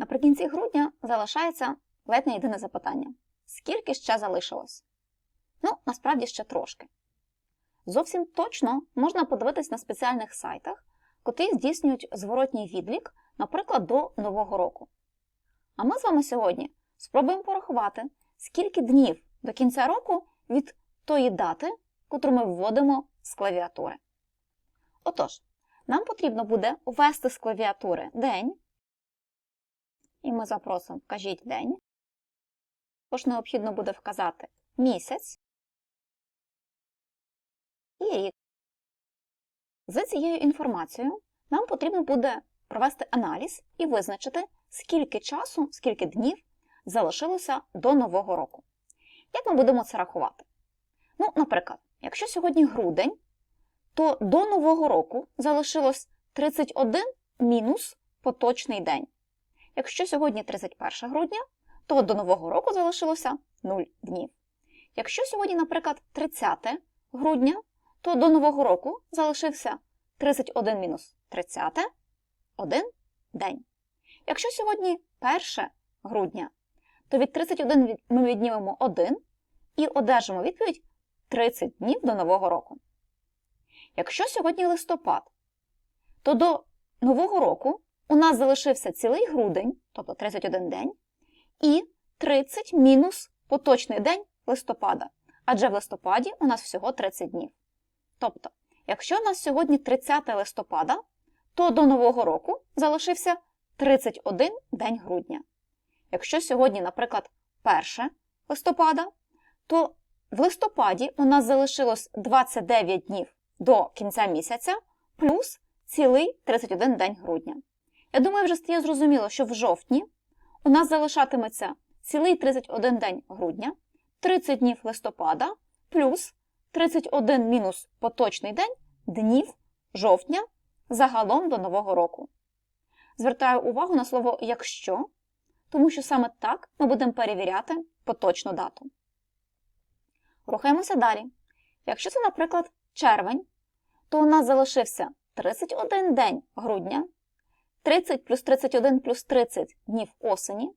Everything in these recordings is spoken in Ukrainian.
Наприкінці грудня залишається ледь не єдине запитання: скільки ще залишилось? Ну, насправді ще трошки. Зовсім точно можна подивитись на спеціальних сайтах, котрі здійснюють зворотній відлік, наприклад, до Нового року. А ми з вами сьогодні спробуємо порахувати, скільки днів до кінця року від тої дати, котру ми вводимо з клавіатури. Отож, нам потрібно буде ввести з клавіатури день, і ми запросимо вкажіть день. Також необхідно буде вказати місяць і рік. За цією інформацією нам потрібно буде провести аналіз і визначити, скільки часу, скільки днів залишилося до Нового року. Як ми будемо це рахувати? Ну, наприклад, якщо сьогодні грудень, то до Нового року залишилось 31 мінус поточний день. Якщо сьогодні 31 грудня, то до Нового року залишилося 0 днів. Якщо сьогодні, наприклад, 30 грудня, то до Нового року залишився 31 мінус 30 один день. Якщо сьогодні 1 грудня, то від 31 ми віднімемо 1 і одержимо відповідь 30 днів до Нового року. Якщо сьогодні листопад, то до Нового року у нас залишився цілий грудень, тобто 31 день, і 30 мінус поточний день листопада. Адже в листопаді у нас всього 30 днів. Тобто, якщо у нас сьогодні 30 листопада, то до Нового року залишився 31 день грудня. Якщо сьогодні, наприклад, 1 листопада, то в листопаді у нас залишилось 29 днів до кінця місяця, плюс цілий 31 день грудня. Я думаю, вже стає зрозуміло, що в жовтні у нас залишатиметься цілий 31 день грудня, 30 днів листопада, плюс 31 мінус поточний день днів жовтня загалом до Нового року. Звертаю увагу на слово якщо, тому що саме так ми будемо перевіряти поточну дату. Рухаємося далі. Якщо це, наприклад, червень, то у нас залишився 31 день грудня, 30 плюс 31 плюс 30 днів осені,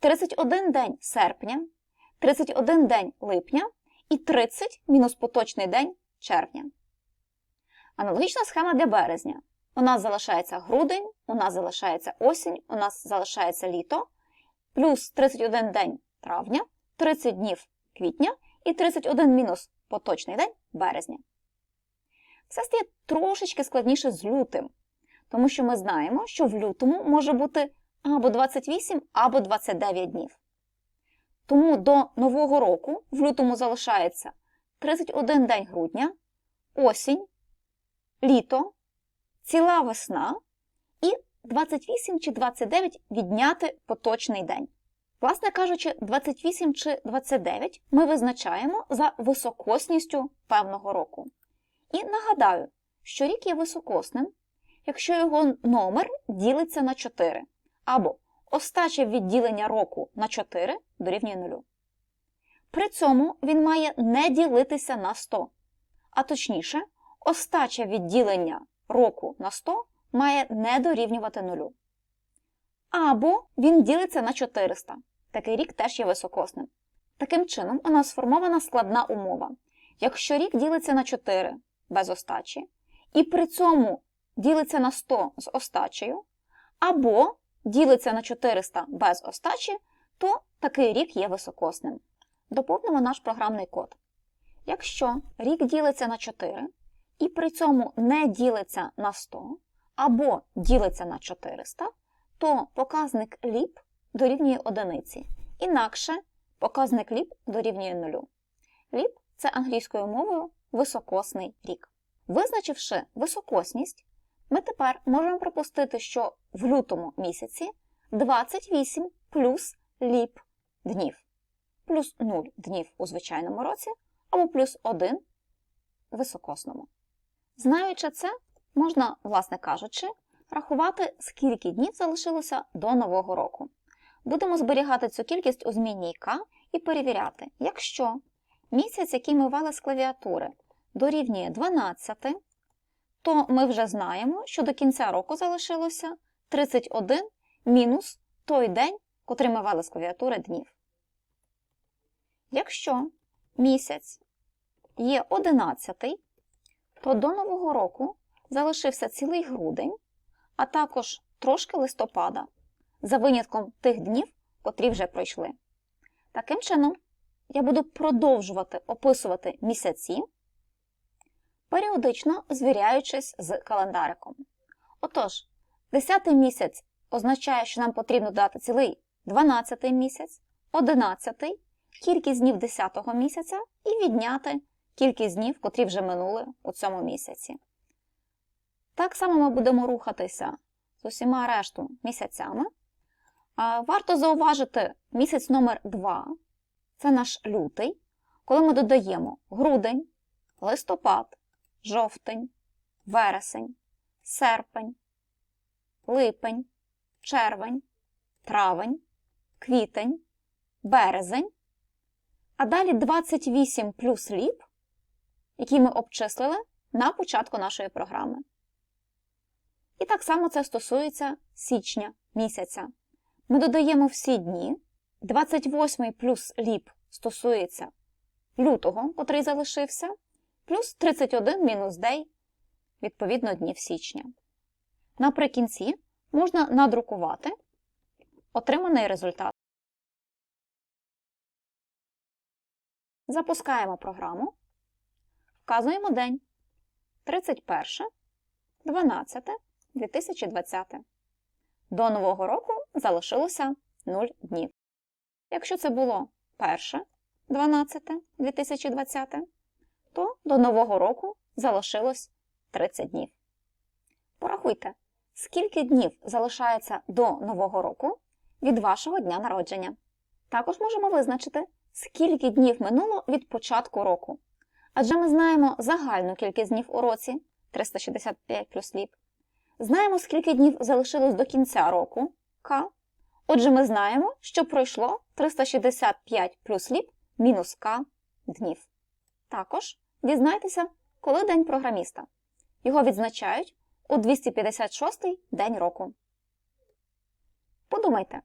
31 день серпня, 31 день липня і 30 мінус поточний день червня. Аналогічна схема для березня. У нас залишається грудень, у нас залишається осінь, у нас залишається літо, плюс 31 день травня, 30 днів квітня і 31 мінус поточний день березня. Все стає трошечки складніше з лютим, тому що ми знаємо, що в лютому може бути або 28, або 29 днів. Тому до Нового року в лютому залишається 31 день грудня, осінь, літо, ціла весна і 28 чи 29 відняти поточний день. Власне кажучи, 28 чи 29 ми визначаємо за високосністю певного року. І нагадаю, що рік є високосним, якщо його номер ділиться на 4, або остача відділення року на 4 дорівнює 0. При цьому він має не ділитися на 100, а точніше, остача відділення року на 100 має не дорівнювати 0. Або він ділиться на 400. Такий рік теж є високосним. Таким чином, у нас сформована складна умова. Якщо рік ділиться на 4 без остачі, і при цьому ділиться на 100 з остачею, або ділиться на 400 без остачі, то такий рік є високосним. Доповнимо наш програмний код. Якщо рік ділиться на 4 і при цьому не ділиться на 100 або ділиться на 400, то показник ліп дорівнює одиниці. Інакше показник ліп дорівнює нулю. Ліп це англійською мовою високосний рік. Визначивши високосність, ми тепер можемо припустити, що в лютому місяці 28 плюс ліп днів, плюс 0 днів у звичайному році або плюс 1 у високосному. Знаючи це, можна, власне кажучи, рахувати, скільки днів залишилося до Нового року. Будемо зберігати цю кількість у змінній К і перевіряти, якщо місяць, який ми ввели з клавіатури, дорівнює 12, то ми вже знаємо, що до кінця року залишилося 31 мінус той день, котрий ми ввели з клавіатури днів. Якщо місяць є 11, то до Нового року залишився цілий грудень, а також трошки листопада, за винятком тих днів, котрі вже пройшли. Таким чином, я буду продовжувати описувати місяці, періодично звіряючись з календариком. Отож, 10 місяць означає, що нам потрібно дати цілий 12 місяць, 11, кількість днів 10 місяця і відняти кількість днів, котрі вже минули у цьому місяці. Так само ми будемо рухатися з усіма решту місяцями. Варто зауважити місяць номер 2 це наш лютий, коли ми додаємо грудень, листопад, жовтень, вересень, серпень, липень, червень, травень, квітень, березень, а далі 28 плюс ліп, які ми обчислили на початку нашої програми. І так само це стосується січня місяця. Ми додаємо всі дні. 28 плюс ліп стосується лютого, котрий залишився, плюс 31 мінус дей, відповідно, днів січня. Наприкінці можна надрукувати отриманий результат. Запускаємо програму, вказуємо день 31, 12, 2020. До Нового року залишилося 0 днів. Якщо це було 1, 12, 2020, то до Нового року залишилось 30 днів. Порахуйте, скільки днів залишається до Нового року від вашого дня народження. Також можемо визначити, скільки днів минуло від початку року. Адже ми знаємо загальну кількість днів у році 365 плюс ліп. Знаємо, скільки днів залишилось до кінця року К. Отже, ми знаємо, що пройшло 365 плюс ліп мінус К днів. Також дізнайтеся, коли день програміста. Його відзначають у 256-й день року. Подумайте,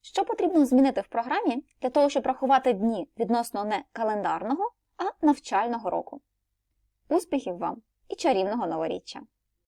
що потрібно змінити в програмі для того, щоб рахувати дні відносно не календарного, а навчального року. Успіхів вам і чарівного новоріччя!